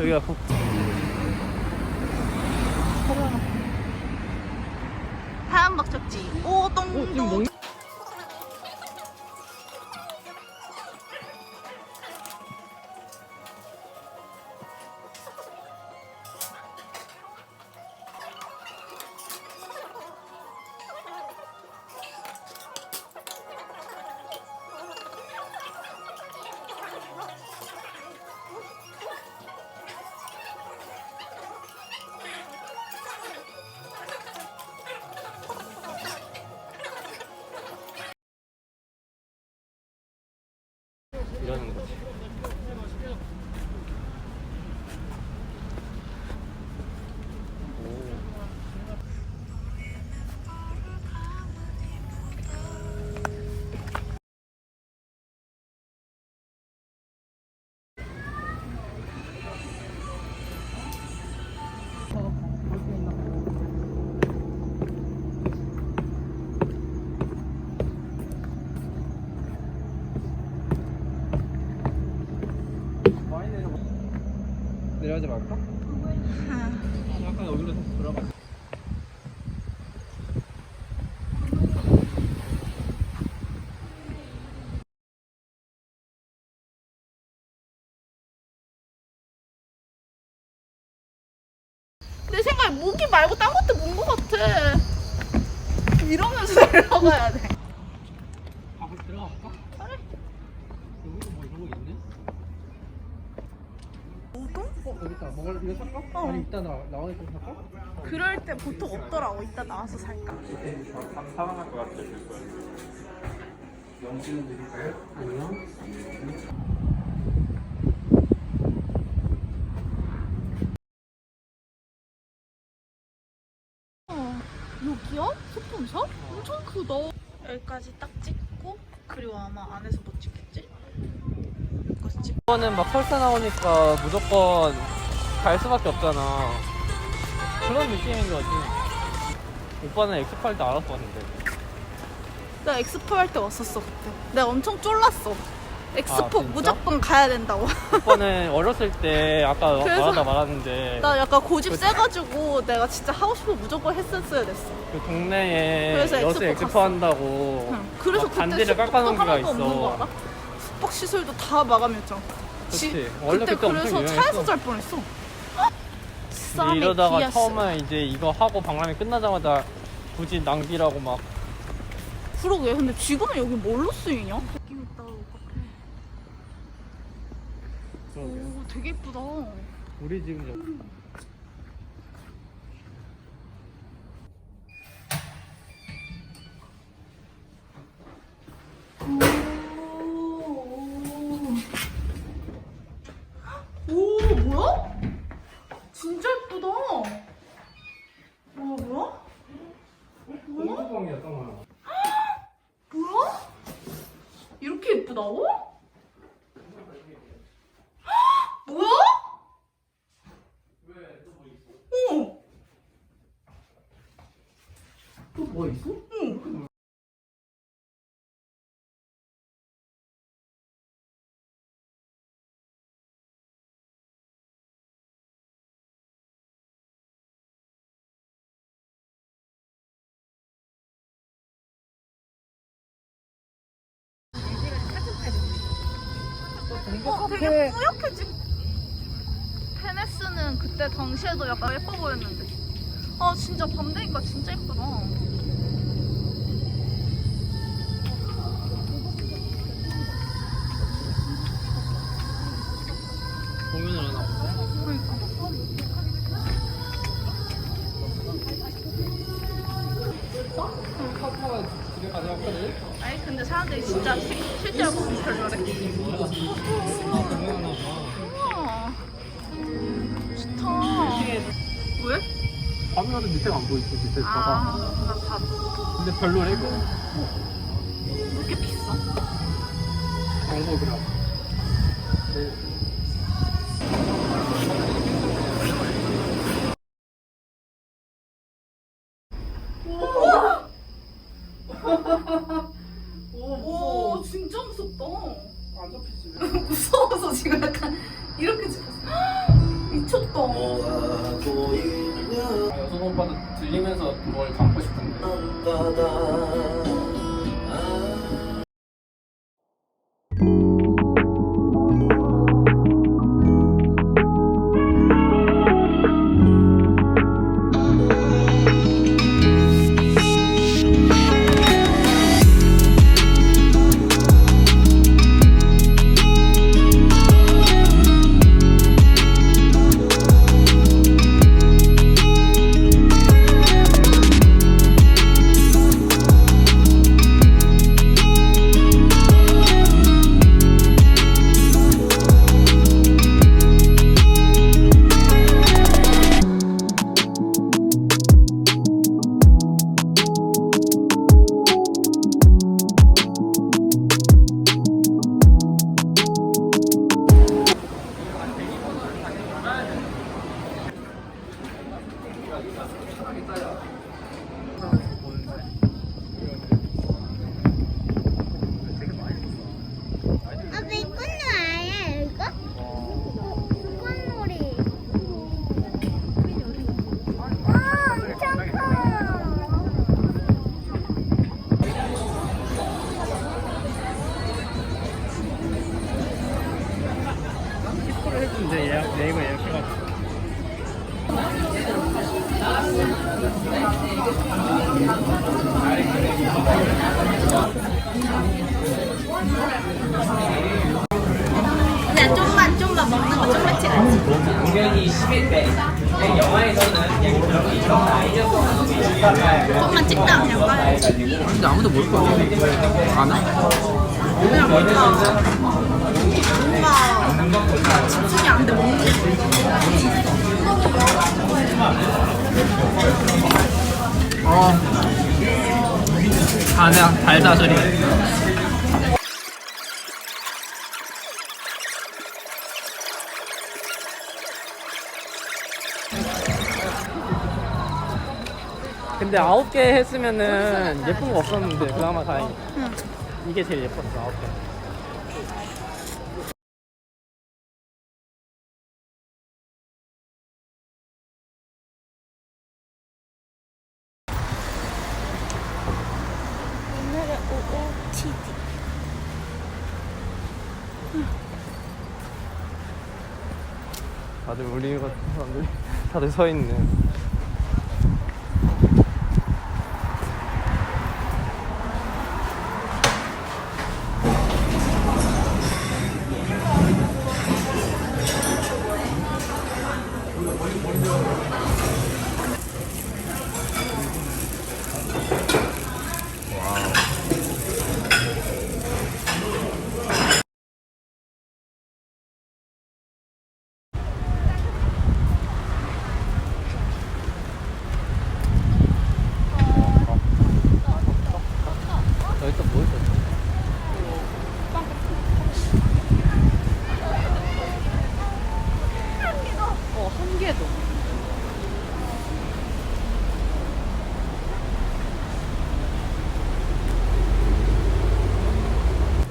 여기가 북. 하얀 목적지 오동동. 내려가지 말까? 약간 여기로 들어가. 내 생각에 모기 말고 딴 것도 본 것 같아. 이러면서 내려가야 돼. 밥을 들어갈까? 그래. 여기도 뭐 이런 거 있네. 우동? 어 여기 있다. 먹을 이거 살까? 어. 아니 이따 나 나와서 좀 살까? 그럴 때 보통 없더라고. 이따 나와서 살까. 사랑할 것 같아. 영수는 드릴까요? 아니요. 어, 여기야? 소품샵? 엄청 크다. 여기까지 딱 찍고 그리고 아마 안에서 못 찍겠지? 이거는 막 설사 나오니까 무조건 갈 수밖에 없잖아. 그런 느낌인 거지. 오빠는 엑스팔 때 알아서 왔는데. 나 엑스포 할 때 왔었어 그때. 내가 엄청 쫄랐어. 엑스포 아, 진짜? 무조건 가야 된다고. 오빠는 어렸을 때 아까 그래서- 말하다 말았는데 나 약간 고집 그- 세가지고 내가 진짜 하고 싶으면 무조건 했었어야 됐어. 그 동네에 그래서 여수 엑스포 엑스포 갔어. 한다고 응. 그래서 막 그때 반지를 깎아놓은 데가 하나도 없는 거 있어. 알아? 숙박 시설도 다 마감했잖아. 그치. 원래 그때 그때 엄청 그래서 유명했어. 차에서 잘 뻔했어. 이러다가. 처음에 이제 이거 하고 박람회 끝나자마자 굳이 낭비라고 막 그러게. 근데 지금은 여기 뭘로 쓰이냐? 느낌 있다. 오, 되게 예쁘다. 우리 지금 이렇 어, 되게 뿌옇게 찍. 페네스는 그때 당시에도 약간 예뻐 보였는데. 아 진짜 밤 되니까 진짜 예쁘다. 공연을 하나. 그러니까. 카푸가 집에 가져왔거든. 알겠어. 근데 사람들이 진짜 시, 실제로 보면 별로래. 우와. 좋다. 왜? 밤에 가도 밑에가 안 보이지 밑에 아, 나 밥. 근데 별로래 이거 왜 이렇게 비싸? 방법이라 네. 오, 진짜 무섭다. 안 잡히지 무서워서 지금 약간 이렇게 찍었어. 미쳤다. 여성 오빠도 들리면서 뭘 담고 싶은데 좀만 찍다 그냥 가야지. 근데 아무도 모를 거 같아 안 와? 그냥 뭔가 뭔가 집중이 안 돼 먹는 게. 어 가냐 달다 소리 근데 아홉 개 했으면은 예쁜 거 없었는데 그나마 다행히 응. 이게 제일 예뻤어 아홉 개 오늘의 OOTD. 다들 우리 같은 사람들이 다들 서 있네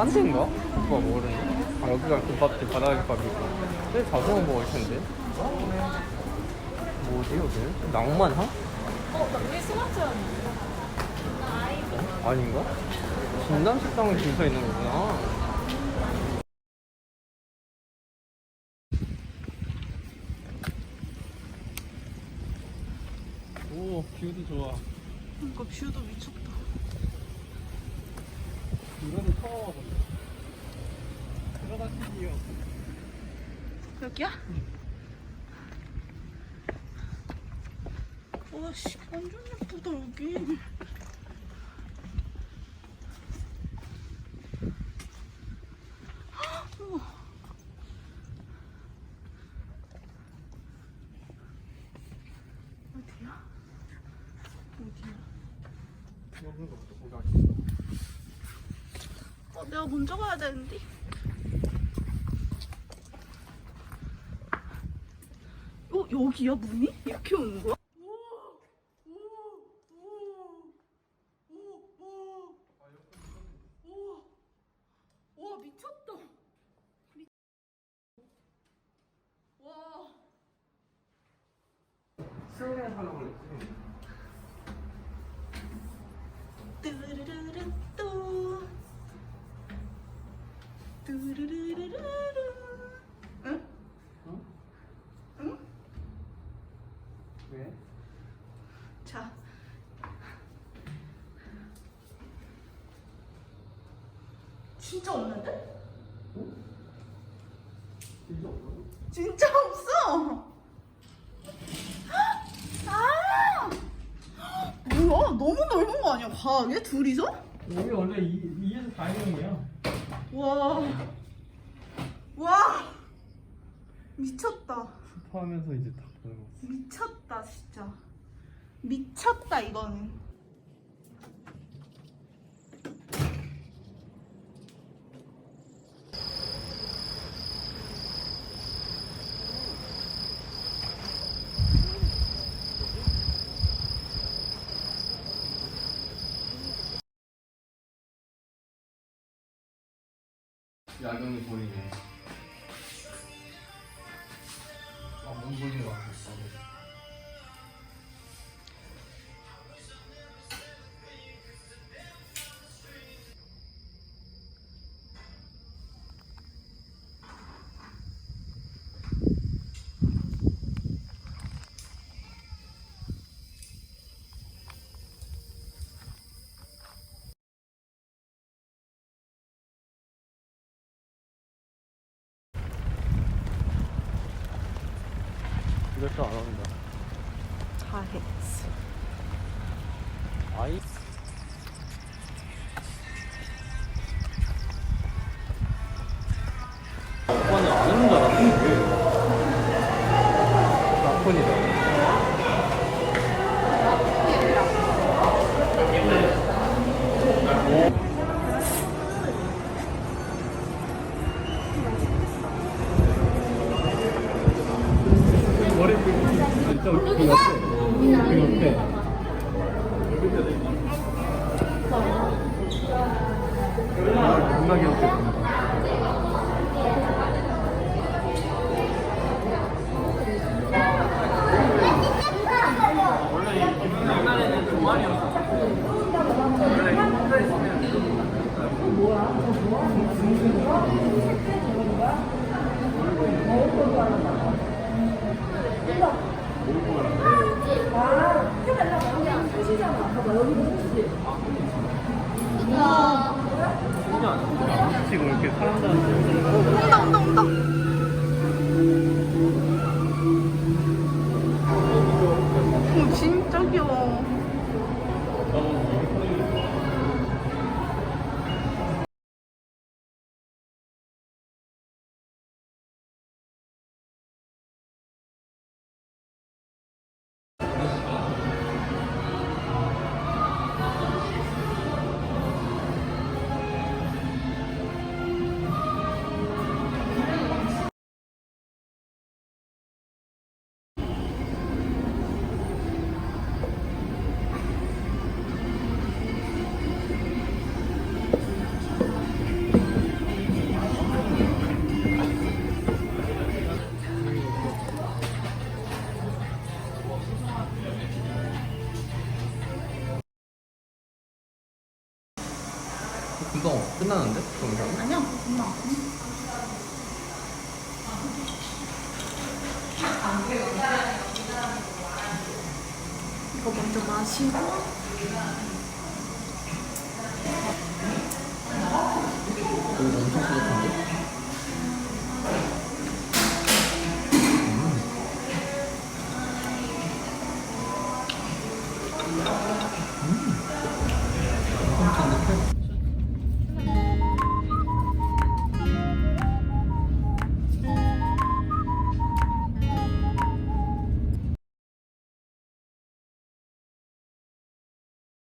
딴 데인가? 오빠 모르네. 아, 여기가 김밥집, 바다김밥이고. 근데 자주 먹을 텐데. 뭐지, 여기? 낭만항? 어, 나 우리 스마트였는데. 어? 아닌가? 진남식당은 줄서 있는 거구나. 오, 뷰도 좋아. 그러니까 뷰도 미쳤다. 이거는 처음 와본다. 들어가 시기요. 여기야? 와씨 완전 예쁘다 여기 어, 내가 먼저 가야 되는데. 어, 여기야 문이? 이렇게 오는 거야? 진짜 없는데? 진짜 없어? 아! 뭐야? 너무 넓은 거 아니야? 과하게 둘이서? 여기 원래 2, 2에서 4인용이야. 와. 와. 미쳤다. 슈퍼하면서 이제 다 보는 거. 미쳤다 진짜. 미쳤다 이거는. 야경이 보이네. 아, 몸 보이는 거 같아. 이럴 줄안 합니다. 자해스. 아이. 진짜 웃긴 것 같아. 이렇게. 겁나 귀엽게 옛날에는 동아리 였어 원래? 혼자 있으면 지금 이렇게 사람들한테